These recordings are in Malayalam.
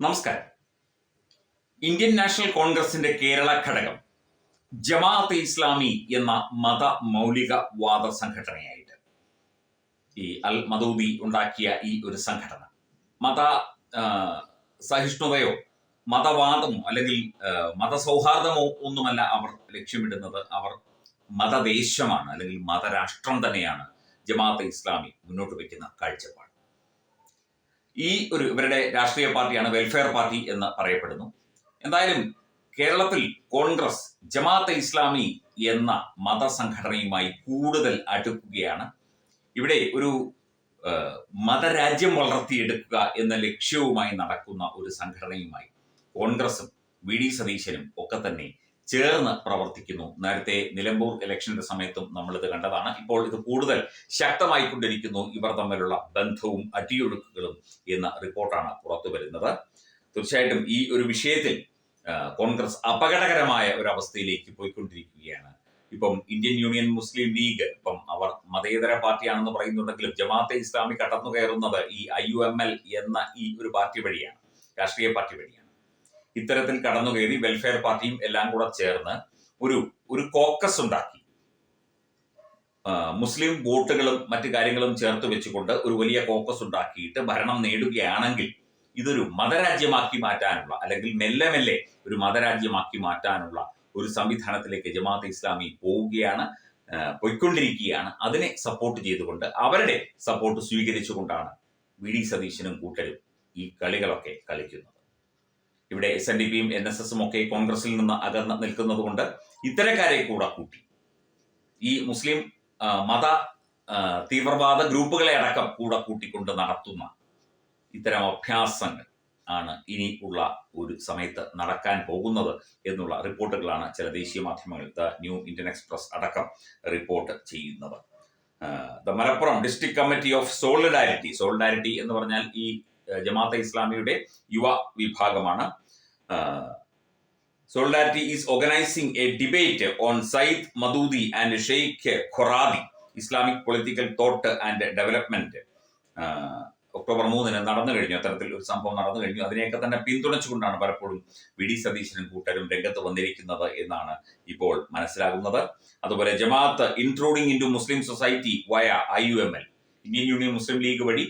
നമസ്കാരം. ഇന്ത്യൻ നാഷണൽ കോൺഗ്രസിന്റെ കേരള ഘടകം ജമാഅത്ത് ഇസ്ലാമി എന്ന മത മൗലികവാദ സംഘടനയായിട്ട് ഈ അൽ മദൂദി ഉണ്ടാക്കിയ ഈ ഒരു സംഘടന. മത സഹിഷ്ണുതയോ മതവാദമോ അല്ലെങ്കിൽ മതസൗഹാർദ്ദമോ ഒന്നുമല്ല അവർ ലക്ഷ്യമിടുന്നത്. അവർ മതദേശമാണ് അല്ലെങ്കിൽ മതരാഷ്ട്രം തന്നെയാണ് ജമാഅത്ത് ഇസ്ലാമി മുന്നോട്ട് വയ്ക്കുന്ന കാഴ്ചപ്പാട്. ഈ ഒരു ഇവരുടെ രാഷ്ട്രീയ പാർട്ടിയാണ് വെൽഫെയർ പാർട്ടി എന്ന് പറയപ്പെടുന്നു. എന്തായാലും കേരളത്തിൽ കോൺഗ്രസ് ജമാഅത്തെ ഇസ്ലാമി എന്ന മതസംഘടനയുമായി കൂടുതൽ അടുക്കുകയാണ്. ഇവിടെ ഒരു മതരാജ്യം വളർത്തിയെടുക്കുക എന്ന ലക്ഷ്യവുമായി നടക്കുന്ന ഒരു സംഘടനയുമായി കോൺഗ്രസും വി ഡി സതീശനും ഒക്കെ തന്നെ ചേർന്ന് പ്രവർത്തിക്കുന്നു. നേരത്തെ നിലമ്പൂർ ഇലക്ഷന്റെ സമയത്തും നമ്മളിത് കണ്ടതാണ്. ഇപ്പോൾ ഇത് കൂടുതൽ ശക്തമായിക്കൊണ്ടിരിക്കുന്നു. ഇവർ തമ്മിലുള്ള ബന്ധവും അടിയൊഴുക്കുകളും എന്ന റിപ്പോർട്ടാണ് പുറത്തു വരുന്നത്. തീർച്ചയായിട്ടും ഈ ഒരു വിഷയത്തിൽ കോൺഗ്രസ് അപകടകരമായ ഒരു അവസ്ഥയിലേക്ക് പോയിക്കൊണ്ടിരിക്കുകയാണ്. ഇപ്പം ഇന്ത്യൻ യൂണിയൻ മുസ്ലിം ലീഗ് ഇപ്പം അവർ മതേതര പാർട്ടിയാണെന്ന് പറയുന്നുണ്ടെങ്കിലും ജമാഅത്തെ ഇസ്ലാമി കടന്നു കയറുന്നത് ഈ ഐ യു എം എൽ എന്ന ഈ ഒരു പാർട്ടി വഴിയാണ് രാഷ്ട്രീയ പാർട്ടി വഴിയാണ്. ഇത്തരത്തിൽ കടന്നു കയറി വെൽഫെയർ പാർട്ടിയും എല്ലാം കൂടെ ചേർന്ന് ഒരു ഒരു കോക്കസ് ഉണ്ടാക്കി. മുസ്ലിം വോട്ടുകളും മറ്റു കാര്യങ്ങളും ചേർത്ത് വെച്ചുകൊണ്ട് ഒരു വലിയ കോക്കസ് ഉണ്ടാക്കിയിട്ട് ഭരണം നേടുകയാണെങ്കിൽ ഇതൊരു മതരാജ്യമാക്കി മാറ്റാനുള്ള അല്ലെങ്കിൽ മെല്ലെ മെല്ലെ ഒരു മതരാജ്യമാക്കി മാറ്റാനുള്ള ഒരു സംവിധാനത്തിലേക്ക് ജമാഅത്ത് ഇസ്ലാമി പോവുകയാണ് പൊയ്ക്കൊണ്ടിരിക്കുകയാണ്. അതിനെ സപ്പോർട്ട് ചെയ്തുകൊണ്ട് അവരുടെ സപ്പോർട്ട് സ്വീകരിച്ചുകൊണ്ടാണ് വി ഡി സതീശനും കൂട്ടരും ഈ കളികളൊക്കെ കളിക്കുന്നത്. ഇവിടെ എസ് എൻ ഡി പിയും എൻ എസ് എസും ഒക്കെ കോൺഗ്രസിൽ നിന്ന് അകന്ന് നിൽക്കുന്നത് കൊണ്ട് ഇത്തരക്കാരെ കൂടെ കൂട്ടി. ഈ മുസ്ലിം മത തീവ്രവാദ ഗ്രൂപ്പുകളെ അടക്കം കൂടെ കൂട്ടിക്കൊണ്ട് നടത്തുന്ന ഇത്തരം അഭ്യാസങ്ങൾ ആണ് ഇനി ഉള്ള ഒരു സമയത്ത് നടക്കാൻ പോകുന്നത് എന്നുള്ള റിപ്പോർട്ടുകളാണ് ചില ദേശീയ മാധ്യമങ്ങൾ ദ ന്യൂ ഇന്ത്യൻ എക്സ്പ്രസ് അടക്കം റിപ്പോർട്ട് ചെയ്യുന്നത്. The Malappuram district committee of solidarity solidarity എന്ന് പറഞ്ഞാൽ ഈ ജമാഅത്തെ ഇസ്ലാമിയുടെ യുവ വിഭാഗമാണ്. Solidarity is organising a debate on Syed Maududi and Sheikh Qaradawi Islamic political thought and development October മൂന്നിന് നടന്നു കഴിഞ്ഞു. അത്തരത്തിൽ ഒരു സംഭവം നടന്നു കഴിഞ്ഞു. അതിനെയൊക്കെ തന്നെ പിന്തുണച്ചുകൊണ്ടാണ് പലപ്പോഴും വി ഡി സതീശനും കൂട്ടരും രംഗത്ത് വന്നിരിക്കുന്നത് എന്നാണ് ഇപ്പോൾ മനസ്സിലാകുന്നത്. അതുപോലെ Jamaat including in Muslim society via I U M L Indian Union Muslim League വഴി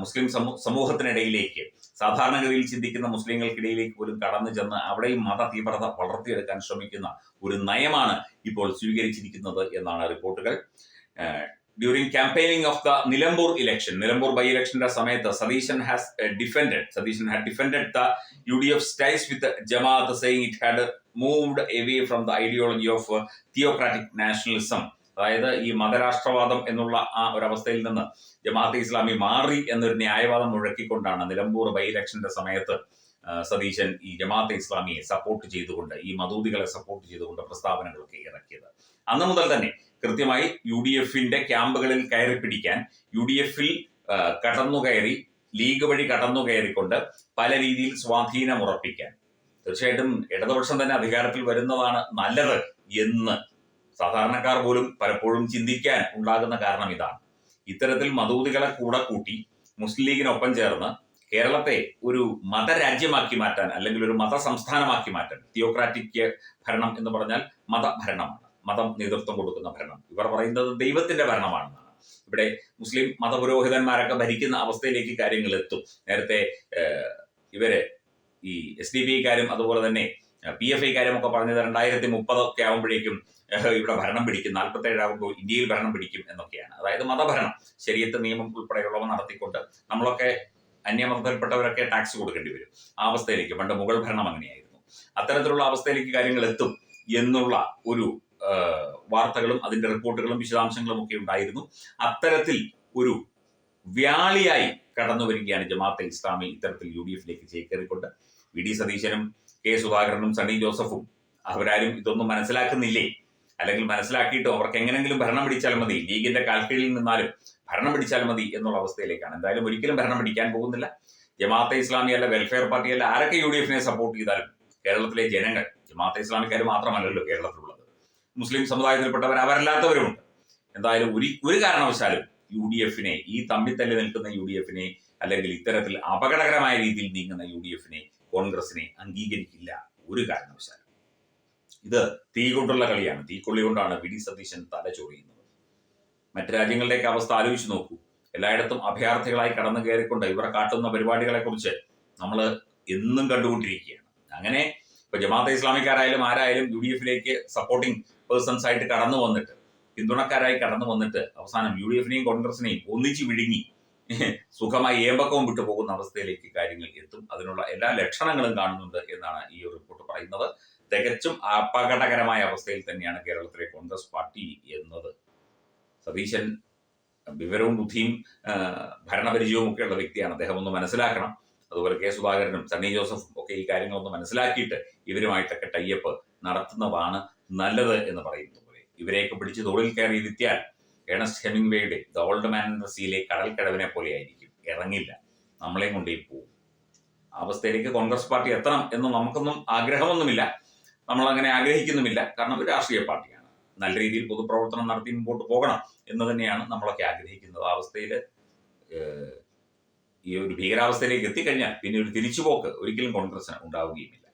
മുസ്ലിം സമൂ- സമൂഹത്തിനിടയിലേക്ക് സാധാരണഗതിയിൽ ചിന്തിക്കുന്ന മുസ്ലിങ്ങൾക്കിടയിലേക്ക് പോലും കടന്നു ചെന്ന് അവിടെയും മത തീവ്രത വളർത്തിയെടുക്കാൻ ശ്രമിക്കുന്ന ഒരു നയമാണ് ഇപ്പോൾ സ്വീകരിച്ചിരിക്കുന്നത് എന്നാണ് റിപ്പോർട്ടുകൾ. During campaigning of the Nilambur election Nilambur by ഇലക്ഷന്റെ സമയത്ത് Satheesan has defended Satheesan had defended the U D F ties with Jamaat saying it had moved away from the ideology of theocratic nationalism അതായത് ഈ മതരാഷ്ട്രവാദം എന്നുള്ള ആ ഒരവസ്ഥയിൽ നിന്ന് ജമാഅത്തെ ഇസ്ലാമി മാറി എന്നൊരു ന്യായവാദം മുഴക്കിക്കൊണ്ടാണ് നിലമ്പൂർ ബൈ ഇലക്ഷന്റെ സമയത്ത് സതീശൻ ഈ ജമാഅത്തെ ഇസ്ലാമിയെ സപ്പോർട്ട് ചെയ്തുകൊണ്ട് ഈ മതൂതികളെ സപ്പോർട്ട് ചെയ്തുകൊണ്ട് പ്രസ്താവനകളൊക്കെ ഇറക്കിയത്. അന്ന് മുതൽ തന്നെ കൃത്യമായി യു ഡി എഫിന്റെ ക്യാമ്പുകളിൽ കയറി പിടിക്കാൻ യു ഡി എഫിൽ കടന്നു കയറി ലീഗ് വഴി കടന്നു കയറിക്കൊണ്ട് പല രീതിയിൽ സ്വാധീനം ഉറപ്പിക്കാൻ തീർച്ചയായിട്ടും ഇടതുപക്ഷം തന്നെ അധികാരത്തിൽ വരുന്നതാണ് നല്ലത് എന്ന് സാധാരണക്കാർ പോലും പലപ്പോഴും ചിന്തിക്കാൻ ഉണ്ടാകുന്ന കാരണം ഇതാണ്. ഇത്തരത്തിൽ മതൂതികളെ കൂടെ കൂട്ടി മുസ്ലിം ലീഗിനൊപ്പം ചേർന്ന് കേരളത്തെ ഒരു മതരാജ്യമാക്കി മാറ്റാൻ അല്ലെങ്കിൽ ഒരു മത സംസ്ഥാനമാക്കി മാറ്റാൻ തിയോക്രാറ്റിക് ഭരണം എന്ന് പറഞ്ഞാൽ മതഭരണമാണ്. മതം നേതൃത്വം കൊടുക്കുന്ന ഭരണം. ഇവർ പറയുന്നത് ദൈവത്തിന്റെ ഭരണമാണെന്നാണ്. ഇവിടെ മുസ്ലിം മതപുരോഹിതന്മാരൊക്കെ ഭരിക്കുന്ന അവസ്ഥയിലേക്ക് കാര്യങ്ങൾ എത്തും. നേരത്തെ ഇവർ ഈ എസ് ഡി പി കാരും അതുപോലെ തന്നെ പി എഫ് ഐ ഒക്കെ പറഞ്ഞത് രണ്ടായിരത്തി മുപ്പതൊക്കെ ആകുമ്പോഴേക്കും ഇവിടെ ഭരണം പിടിക്കും. നാൽപ്പത്തേഴ് ആകുമ്പോൾ ഇന്ത്യയിൽ ഭരണം പിടിക്കും എന്നൊക്കെയാണ്. അതായത് മതഭരണം ശരീരത്തെ നിയമം ഉൾപ്പെടെയുള്ളവ നടത്തിക്കൊണ്ട് നമ്മളൊക്കെ അന്യമതത്തിൽപ്പെട്ടവരൊക്കെ ടാക്സ് കൊടുക്കേണ്ടി വരും. ആ അവസ്ഥയിലേക്ക് പണ്ട് മുഗൾ ഭരണം അങ്ങനെയായിരുന്നു. അത്തരത്തിലുള്ള അവസ്ഥയിലേക്ക് കാര്യങ്ങൾ എത്തും എന്നുള്ള ഒരു വാർത്തകളും അതിന്റെ റിപ്പോർട്ടുകളും വിശദാംശങ്ങളും ഒക്കെ ഉണ്ടായിരുന്നു. അത്തരത്തിൽ ഒരു വ്യാളിയായി കടന്നു വരികയാണ് ജമാഅത്തെ ഇസ്ലാമി ഇത്തരത്തിൽ യു ഡി എഫിലേക്ക് ചേക്കേറിക്കൊണ്ട്. വി ഡി സതീശനും കെ സുധാകരനും സണ്ണി ജോസഫും. അവരാരും ഇതൊന്നും മനസ്സിലാക്കുന്നില്ലേ? അല്ലെങ്കിൽ മനസ്സിലാക്കിയിട്ട് അവർക്ക് എങ്ങനെങ്കിലും ഭരണം പിടിച്ചാൽ മതി. ലീഗിന്റെ കാൽക്കീഴിൽ നിന്നാലും ഭരണം പിടിച്ചാൽ മതി എന്നുള്ള അവസ്ഥയിലേക്കാണ്. എന്തായാലും ഒരിക്കലും ഭരണം പിടിക്കാൻ പോകുന്നില്ല. ജമാഅത്തെ ഇസ്ലാമി അല്ല വെൽഫെയർ പാർട്ടി അല്ല ആരൊക്കെ യു ഡി എഫിനെ സപ്പോർട്ട് ചെയ്താലും കേരളത്തിലെ ജനങ്ങൾ ജമാഅത്തെ ഇസ്ലാമിക്കാർ മാത്രമല്ലല്ലോ കേരളത്തിലുള്ളത്. മുസ്ലിം സമുദായത്തിൽപ്പെട്ടവർ അവരല്ലാത്തവരുമുണ്ട്. എന്തായാലും ഒരു ഒരു കാരണവശാലും യു ഡി എഫിനെ ഈ തമ്മിത്തല്ലി നിൽക്കുന്ന യു ഡി എഫിനെ അല്ലെങ്കിൽ ഇത്തരത്തിൽ അപകടകരമായ രീതിയിൽ നീങ്ങുന്ന യു ഡി എഫിനെ കോൺഗ്രസിനെ അംഗീകരിക്കില്ല. ഒരു കാരണവശാലും. ഇത് തീ കൊണ്ടുള്ള കളിയാണ്. തീക്കൊള്ളി കൊണ്ടാണ് വി ഡി സതീശൻ തല ചൊറിയുന്നത്. മറ്റു രാജ്യങ്ങളുടെയൊക്കെ അവസ്ഥ ആലോചിച്ചു നോക്കൂ. എല്ലായിടത്തും അഭയാർത്ഥികളായി കടന്നു കയറിക്കൊണ്ട് ഇവർ കാട്ടുന്ന പരിപാടികളെ കുറിച്ച് നമ്മൾ എന്നും കണ്ടുകൊണ്ടിരിക്കുകയാണ്. അങ്ങനെ ഇപ്പൊ ജമാഅത്തെ ഇസ്ലാമിക്കാരായാലും ആരായാലും യു ഡി എഫിലേക്ക് സപ്പോർട്ടിംഗ് പേഴ്സൺസ് ആയിട്ട് കടന്നു വന്നിട്ട് പിന്തുണക്കാരായി കടന്നു വന്നിട്ട് അവസാനം യു ഡി എഫിനെയും കോൺഗ്രസിനെയും ഒന്നിച്ച് വിഴുങ്ങി സുഖമായി ഏമ്പക്കവും വിട്ടു പോകുന്ന അവസ്ഥയിലേക്ക് കാര്യങ്ങൾ എത്തും. അതിനുള്ള എല്ലാ ലക്ഷണങ്ങളും കാണുന്നുണ്ട് എന്നാണ് ഈ ഒരു റിപ്പോർട്ട് പറയുന്നത്. തികച്ചും അപകടകരമായ അവസ്ഥയിൽ തന്നെയാണ് കേരളത്തിലെ കോൺഗ്രസ് പാർട്ടി എന്നത്. സതീശൻ വിവരവും ബുദ്ധിയും ഭരണപരിചയവും ഒക്കെ ഉള്ള വ്യക്തിയാണ്. അദ്ദേഹം ഒന്ന് മനസ്സിലാക്കണം. അതുപോലെ കെ സുധാകരനും സണ്ണി ജോസഫും ഒക്കെ ഈ കാര്യങ്ങളൊന്ന് മനസ്സിലാക്കിയിട്ട് ഇവരുമായിട്ടൊക്കെ ടൈപ്പ് നടത്തുന്നതാണ് നല്ലത് എന്ന് പറയുന്നത് പോലെ. ഇവരെയൊക്കെ പിടിച്ച് തോളിൽ കയറി ഇരുത്തിയാൽ ഏണസ്റ്റ് ഹെമിംഗ്വേയുടെ ദ ഓൾഡ് മാൻ എന്ന സീലെ കടൽക്കടവിനെ പോലെ ആയിരിക്കും ഇറങ്ങില്ല. നമ്മളെയും കൊണ്ടേ പോകും അവസ്ഥയിലേക്ക് കോൺഗ്രസ് പാർട്ടി എത്തണം എന്ന് നമുക്കൊന്നും ആഗ്രഹമൊന്നുമില്ല. നമ്മൾ അങ്ങനെ ആഗ്രഹിക്കുന്നുമില്ല. കാരണം ഒരു രാഷ്ട്രീയ പാർട്ടിയാണ്. നല്ല രീതിയിൽ പൊതുപ്രവർത്തനം നടത്തി മുമ്പോട്ട് പോകണം എന്ന് തന്നെയാണ് നമ്മളൊക്കെ ആഗ്രഹിക്കുന്നത്. ആ അവസ്ഥയിൽ ഈ ഒരു ഭീകരാവസ്ഥയിലേക്ക് എത്തിക്കഴിഞ്ഞാൽ പിന്നെ ഒരു തിരിച്ചുപോക്ക് ഒരിക്കലും കോൺഗ്രസിന് ഉണ്ടാവുകയുമില്ല.